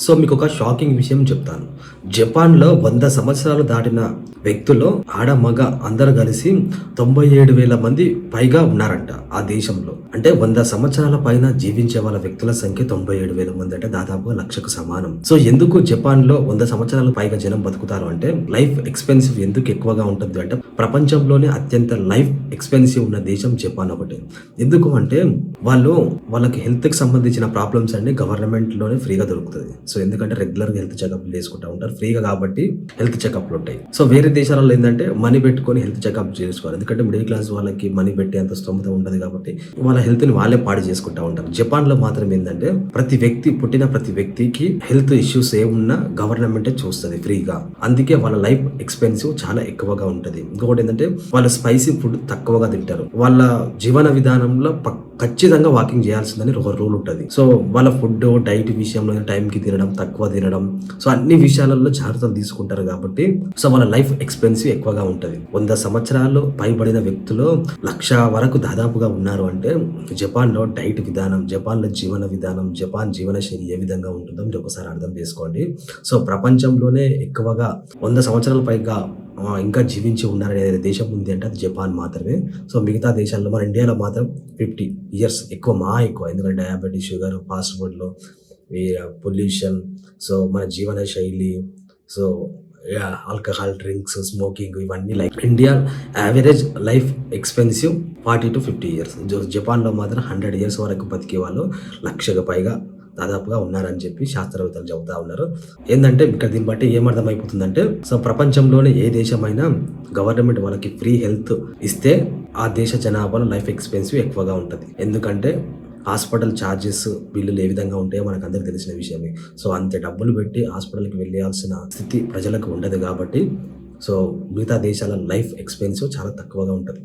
So మీకు ఒక shocking విషయం చెప్తాను. జపాన్లో వంద సంవత్సరాలు దాటిన వ్యక్తులు ఆడ మగ అందరు కలిసి తొంభై ఏడు వేల మంది పైగా ఉన్నారంట ఆ దేశంలో. అంటే వంద సంవత్సరాల పైన జీవించే వాళ్ళ వ్యక్తుల సంఖ్య తొంభై ఏడు వేల మంది అంటే దాదాపుగా లక్షకు సమానం. సో ఎందుకు జపాన్లో వంద సంవత్సరాల పైగా జనం బతుకుతారు అంటే లైఫ్ ఎక్స్పెన్సివ్ ఎందుకు ఎక్కువగా ఉంటుంది అంటే ప్రపంచంలోనే అత్యంత లైఫ్ ఎక్స్పెన్సివ్ ఉన్న దేశం జపాన్ ఒకటి. ఎందుకు అంటే వాళ్ళు వాళ్ళకి హెల్త్కి సంబంధించిన ప్రాబ్లమ్స్ అన్ని గవర్నమెంట్లోనే ఫ్రీగా దొరుకుతుంది. సో ఎందుకంటే రెగ్యులర్గా హెల్త్ చెకప్ చేసుకుంటూ ఉంటారు. ఫ్రీగా కాబట్టి హెల్త్ చెకప్లు ఉంటాయి. సో వేరే దేశాలలో ఏంటంటే మనీ పెట్టుకొని హెల్త్ చెకప్ చేసుకోవాలి ఎందుకంటే మిడిల్ క్లాస్ వాళ్ళకి మనీ పెట్టే అంత స్తోమత ఉండదు కాబట్టి వాళ్ళ హెల్త్ని వాళ్ళే పాడు చేసుకుంటూ ఉంటారు. జపాన్లో మాత్రం ఏంటంటే ప్రతి వ్యక్తి పుట్టిన ప్రతి వ్యక్తికి హెల్త్ ఇష్యూస్ ఏమున్నా గవర్నమెంటే చూస్తుంది ఫ్రీగా అందుకే వాళ్ళ లైఫ్ ఎక్స్పెన్సివ్ చాలా ఎక్కువగా ఉంటుంది. ఇంకొకటి ఏంటంటే వాళ్ళు స్పైసీ ఫుడ్ తక్కువగా తింటారు. వాళ్ళ జీవన విధానంలో పక్- ఖచ్చితంగా వాకింగ్ చేయాల్సిందని ఒక రూల్ ఉంటుంది. సో వాళ్ళ ఫుడ్ డైట్ విషయంలో టైంకి తినడం తక్కువ తినడం సో అన్ని విషయాలలో జాగ్రత్తలు తీసుకుంటారు కాబట్టి సో వాళ్ళ లైఫ్ ఎక్స్పెన్సివ్ ఎక్కువగా ఉంటుంది. వంద సంవత్సరాలు పైబడిన వ్యక్తులు లక్ష వరకు దాదాపుగా ఉన్నారు అంటే జపాన్లో డైట్ విధానం జపాన్లో జీవన విధానం జపాన్ జీవన శైలి ఏ విధంగా ఉంటుందో మీరు ఒకసారి అర్థం చేసుకోండి. సో ప్రపంచంలోనే ఎక్కువగా వంద సంవత్సరాల పైగా ఇంకా జీవించి ఉన్నారనే దేశం ఉంది అంటే అది జపాన్ మాత్రమే. సో మిగతా దేశాల్లో మన ఇండియాలో మాత్రం ఫిఫ్టీ ఇయర్స్ ఎక్కువ మా ఎక్కువ. ఎందుకంటే డయాబెటీస్ షుగర్ ఫాస్ట్ ఫుడ్లో పొల్యూషన్ సో మన జీవన శైలి సో ఆల్కహాల్ డ్రింక్స్ స్మోకింగ్ ఇవన్నీ like India average life expensive forty to fifty years. జపాన్లో మాత్రం హండ్రెడ్ ఇయర్స్ వరకు బతికే వాళ్ళు లక్షకు పైగా దాదాపుగా ఉన్నారని చెప్పి శాస్త్రవేత్తలు చెబుతా ఉన్నారు. ఏంటంటే ఇక్కడ దీన్ని బట్టి ఏమర్థమైపోతుందంటే సో ప్రపంచంలోనే ఏ దేశమైనా గవర్నమెంట్ వాళ్ళకి ఫ్రీ హెల్త్ ఇస్తే ఆ దేశ జనాభాలో లైఫ్ ఎక్స్పెన్సివ్ ఎక్కువగా ఉంటుంది. ఎందుకంటే హాస్పిటల్ ఛార్జెస్ బిల్లులు ఏ విధంగా ఉంటాయో మనకు అందరికి తెలిసిన విషయమే. సో అంత డబ్బులు పెట్టి హాస్పిటల్కి వెళ్ళాల్సిన స్థితి ప్రజలకు ఉండదు కాబట్టి సో మిగతా దేశాల లైఫ్ ఎక్స్పెన్సివ్ చాలా తక్కువగా ఉంటుంది.